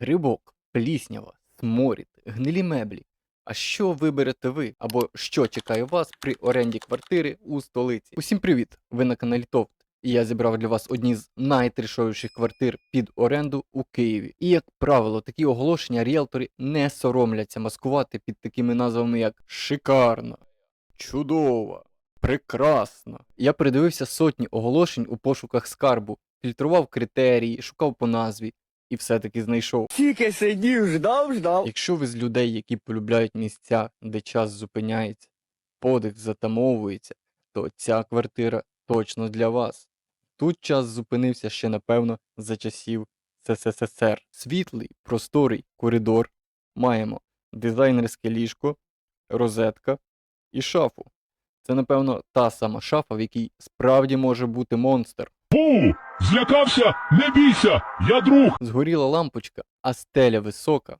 грибок, пліснява, сморід, гнилі меблі. А що виберете ви або що чекає вас при оренді квартири у столиці? Усім привіт! Ви на каналі Товт. І я зібрав для вас одні з найтрішовіших квартир під оренду у Києві. І як правило, такі оголошення ріелтори не соромляться маскувати під такими назвами, як шикарна, чудова, прекрасна. Я передивився сотні оголошень у пошуках скарбу, фільтрував критерії, шукав по назві і все-таки знайшов. Тільки сидів, ждав, ждав. Якщо ви з людей, які полюбляють місця, де час зупиняється, подих затамовується, то ця квартира точно для вас. Тут час зупинився ще, напевно, за часів СССР. Світлий, просторий коридор. Маємо дизайнерське ліжко, розетка і шафу. Це, напевно, та сама шафа, в якій справді може бути монстр. Бу! Злякався? Не бійся! Я друг! Згоріла лампочка, а стеля висока.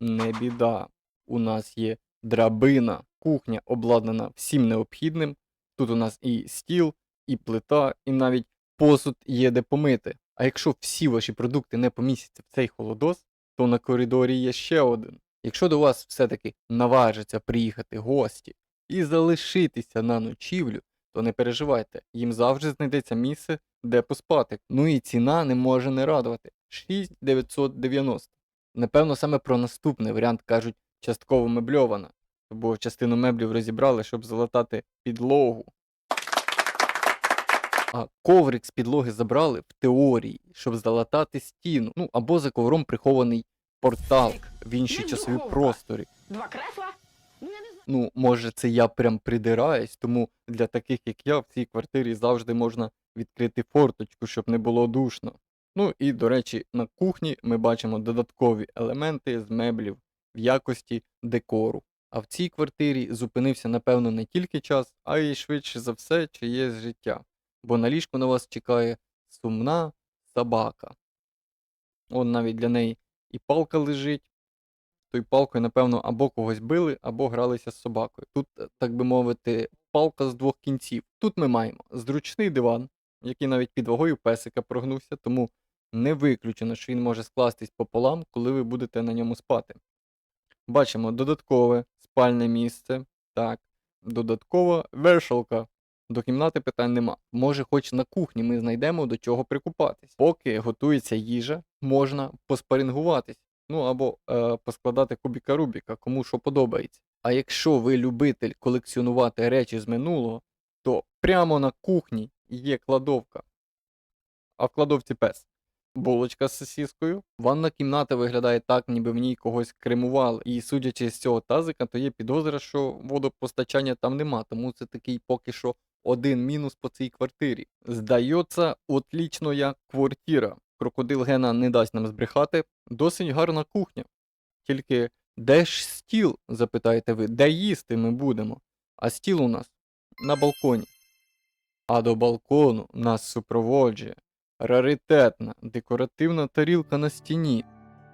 Не біда. У нас є драбина. Кухня обладнана всім необхідним. Тут у нас і стіл, і плита, і навіть посуд є де помити. А якщо всі ваші продукти не помістяться в цей холодос, то на коридорі є ще один. Якщо до вас все-таки наважаться приїхати гості і залишитися на ночівлю, то не переживайте, їм завжди знайдеться місце, де поспати. Ну і ціна не може не радувати. 6990. Напевно, саме про наступний варіант кажуть частково мебльована, бо частину меблів розібрали, щоб залатати підлогу. А коврик з підлоги забрали в теорії, щоб залатати стіну, ну або за ковром прихований портал в інші часові просторі. Два кресла? Ну, може, це я прям придираюсь, тому для таких, як я, в цій квартирі завжди можна відкрити форточку, щоб не було душно. Ну і, до речі, на кухні ми бачимо додаткові елементи з меблів в якості декору. А в цій квартирі зупинився, напевно, не тільки час, а й швидше за все чиєсь життя. Бо на ліжку на вас чекає сумна собака. Он навіть для неї і палка лежить, тою палкою, напевно, або когось били, або гралися з собакою. Тут, е, так би мовити, палка з двох кінців. Тут ми маємо зручний диван, який навіть під вагою песика прогнувся, тому не виключено, що він може скластись пополам, коли ви будете на ньому спати. Бачимо додаткове спальне місце, так, додаткова вешалка. До кімнати питань нема. Може, хоч на кухні ми знайдемо до чого прикупатись. Поки готується їжа, можна поспарингуватись. Ну або е, поскладати кубіка Рубіка, кому що подобається. А якщо ви любитель колекціонувати речі з минулого, то прямо на кухні є кладовка. А в кладовці пес. Булочка з сосіскою. Ванна кімната виглядає так, ніби в ній когось кремували. І судячи з цього тазика, то є підозра, що водопостачання там нема, тому це такий поки що один мінус по цій квартирі. Здається, отлічноя квартира. Крокодил Гена не дасть нам збрехати. Досить гарна кухня. Тільки де ж стіл, запитаєте ви, де їсти ми будемо? А стіл у нас на балконі. А до балкону нас супроводжує раритетна декоративна тарілка на стіні.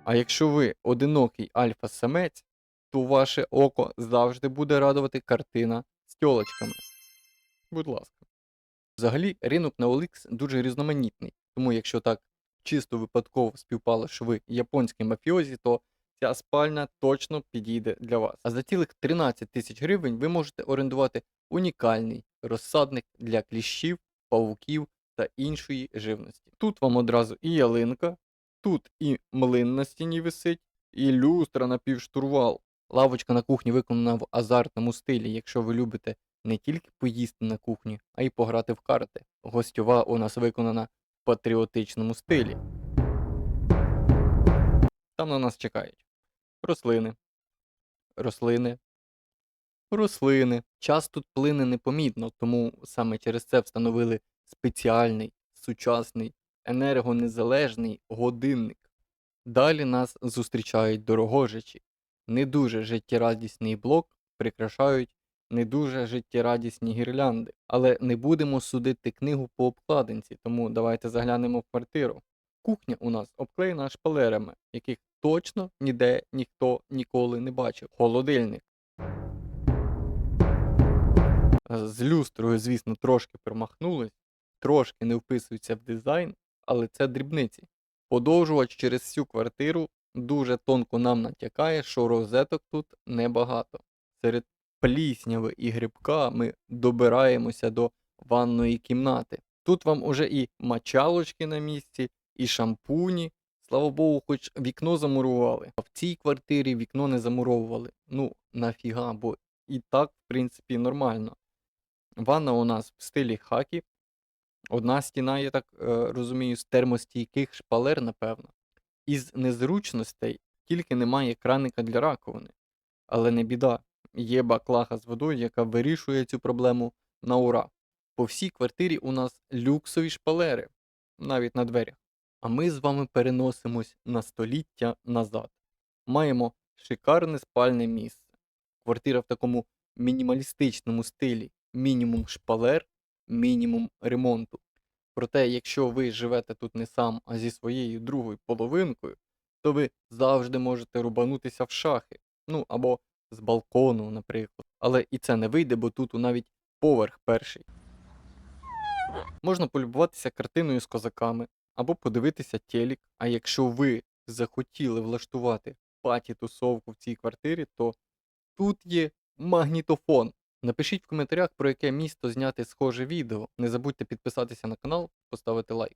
А якщо ви одинокий альфа-самець, то ваше око завжди буде радувати картина з тьолочками. Будь ласка. Взагалі, ринок на OLX дуже різноманітний, тому якщо так чисто випадково співпало, що ви японський мафіозі, то ця спальня точно підійде для вас. А за цілих 13 тисяч гривень ви можете орендувати унікальний розсадник для кліщів, павуків та іншої живності. Тут вам одразу і ялинка, тут і млин на стіні висить, і люстра на півштурвал. Лавочка на кухні виконана в азартному стилі, якщо ви любите не тільки поїсти на кухні, а й пограти в карти. Гостьова у нас виконана патріотичному стилі. Там на нас чекають рослини, рослини, рослини. Час тут плине непомітно, тому саме через це встановили спеціальний, сучасний, енергонезалежний годинник. Далі нас зустрічають дорогожичі. Не дуже життєрадісний блок прикрашають не дуже життєрадісні гірлянди. Але не будемо судити книгу по обкладинці, тому давайте заглянемо в квартиру. Кухня у нас обклеєна шпалерами, яких точно ніде ніхто ніколи не бачив. Холодильник. Е, З люстрою, звісно, трошки промахнулись, трошки не вписується в дизайн, але це дрібниці. Подовжувач через всю квартиру дуже тонко нам натякає, що розеток тут небагато. Серед плісняви і грибка ми добираємося до ванної кімнати. Тут вам уже і мочалочки на місці, і шампуні. Слава Богу, хоч вікно замурували. А в цій квартирі вікно не замуровували. Ну, нафіга, бо і так, в принципі, нормально. Ванна у нас в стилі хакі. Одна стіна, я так е, розумію, з термостійких шпалер, напевно. Із незручностей тільки немає краника для раковини. Але не біда. Є баклага з водою, яка вирішує цю проблему на ура. По всій квартирі у нас люксові шпалери, навіть на дверях. А ми з вами переносимось на століття назад. Маємо шикарне спальне місце. Квартира в такому мінімалістичному стилі. Мінімум шпалер, мінімум ремонту. Проте, якщо ви живете тут не сам, а зі своєю другою половинкою, то ви завжди можете рубанутися в шахи. Ну або з балкону, наприклад. Але і це не вийде, бо тут навіть поверх перший. Можна полюбуватися картиною з козаками або подивитися телек. А якщо ви захотіли влаштувати паті-тусовку в цій квартирі, то тут є магнітофон. Напишіть в коментарях, про яке місто зняти схоже відео. Не забудьте підписатися на канал, поставити лайк.